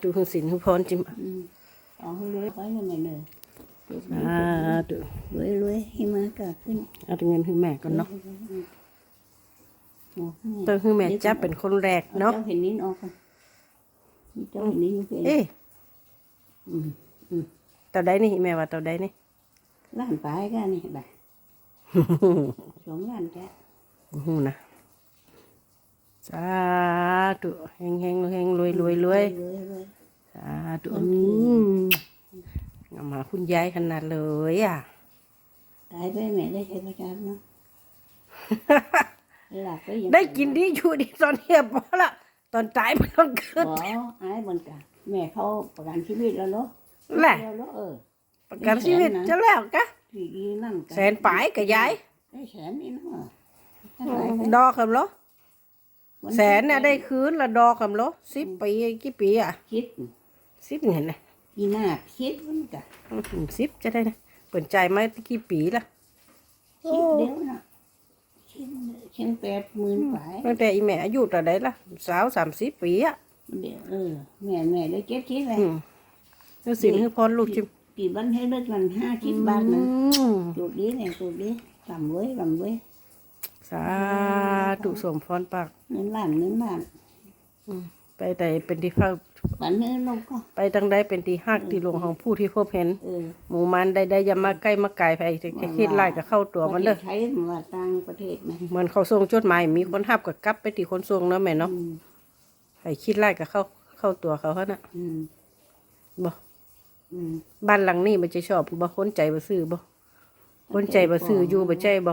ธุคุณสินคุณพรจิมอืมเอาให้รวยไปยังไงเนอะสาธุรวยรวยให้มากะขึ้นเอาแต่เงินให้แม่ก่อนเนาะโอ้ต้องแม่จับเป็นคนแรกเนาะเจ้าเห็นนิ้นออกกันเจ้าเห็นนิ้นอยู่เพื่อนเอ๊ะอืมอืมต่าใดนี่แม่ว่าต่าใดนี่ล้านปลายกันนี่แบบสองล้านแกโอ้โหนะสาธุเฮงเฮงเฮงรวยรวยรวย รวยรวยสาธุอืมเอามาคุณยายขนาดเลยอะ ตายไปแม่ได้ใช้ประจำเนาะหลับไปยังได้กินดีอยู่ดีตอนเนี้ยพอละตอนตายไม่ต้องเกิดบ่อายบนกะแม่เขาประกันชีวิตแล้วเนาะแหละแล้วเนาะเออประกันชีวิตจะแล้วกะที่ดีนั่นกะแสนปลายกับยายได้แสนนี่เนาะดอกคำโลแสนน่ะได้คืนละดอกคำโลสิบปีกี่ปีอะคิด สิบเห็นไหมอีหน้าคิดมันกะสิบจะได้นะเปิดใจไหมกี่ปีละคิดเดียวนะคิดเชียงแปดหมื่นไปตั้งแต่อีแม่อายุแต่าใดละสาวสามสิบปีอะเดี๋ยวเออแม่แม่ได้เจ็ดคิดเลยอืมแล้วสินคือพรลูกจิมกี่บันให้เลิกมันห้าคิดบาทนะอืมจุดนี้เนี่ยจุดนี้ลำเว้ยลำเว้ยสาธุสมพรปากเงินล้านเงินล้าน ไปแต่เป็นที่เฝ้าฝันเงินลงก็ ไปทางใดเป็นที่ฮักที่หลวงของผู้ที่พบเห็น เออหมู่มันใดๆอย่ามาใกล้มาไกลไปจะคิดไล่กับเข้าตัวมันเด้อ ใช้มาต่างประเทศนะเหมือนเขาส่งจดหมายมีคนทับกับกลับไปที่คนส่งเนาะแม่เนาะอืมให้คิดไล่กับเข้าเข้าตัวเขาเขาน่ะอืมบ่อืมบ้านหลังนี้มันจะชอบบ่คนใจบ่ซื่อบ่คนใจบ่ซื่ออยู่บ่ใจบ่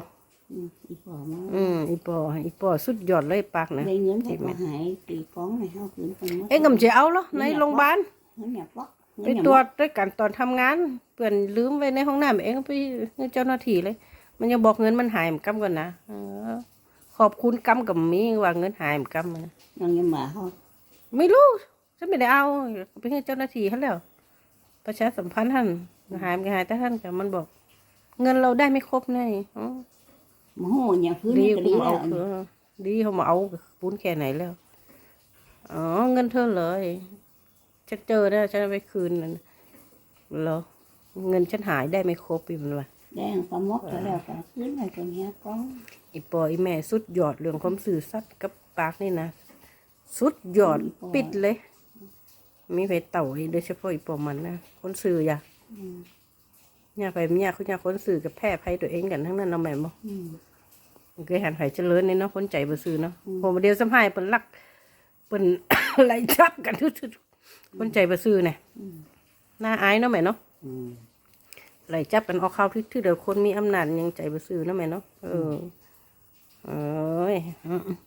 อืมอีกพอมาอืมอีปออีปอสุดยอดเลยปากนะได้เงินแต่ก็หายตีฟ้องในเฮาคืนไปหมดเอ็งก็มนจะเอาเหรอในโรงพยาบาลเงินเนี่ยป๊อกไปตรวจด้วยกันตอนทำงานเปื่อนลืมไว้ในห้องน้ำเองไปให้เจ้าหน้าที่เลย มันยังบอกเงินมันหายเหมือนกันก่อนนะเออขอบคุณกำกับมีว่าเงินหายเหมือนกันนะยังยังมาเฮาไม่รู้ฉันไม่ได้เอาไปให้เจ้าหน้าที่เขาแล้วประชาสัมพันธ์ท่านหายมันหายแต่ท่านกับมันบอก เงินเราได้ไม่ครบแน่อ๋อโมโหอย่างพื้นดีนี่ก็เขาดีมาแล้เอาวเออดีเขามาเอาปุ้นแค่ไหนแล้ว อ๋อเงินเธอเลยฉันเจอนะฉันเอาไปคืนนั่นเหรอเงินฉันหายได้ไม่ครบอีกมันว่าแดงปลาหมกก็แล้วก็คืนไปตัวเนี้ยก้องอีปออีแม่สุดยอดเรื่องความสื่อสัตย์กับปากนี่นะสุดยอดปิดเลย มีไปเต่าให้โดยเฉพาะอีปอมันนะคนสื่ออย่าอืมเนี่ยไปเนี่ยคุณยาคนสื่อกับแพร่ภัยตัวเองกันทั้งนั้นเอาแม่นบ่อืม เคยหันไผเจริญในเนาะคนใจบ่ซื่อเนาะผมเดียวสำหายเปิ้นลักเปิ้นไล่จับกันทุกๆคนใจบ่ซื่อเนี่ยอืมน่าอายเนาะแม่เนาะอืมไล่จับกันเอาเข้าที่ที่เดียวคนมีอำนาจยังใจบ่ซื่อเนาะแม่เนาะเออเอ้ย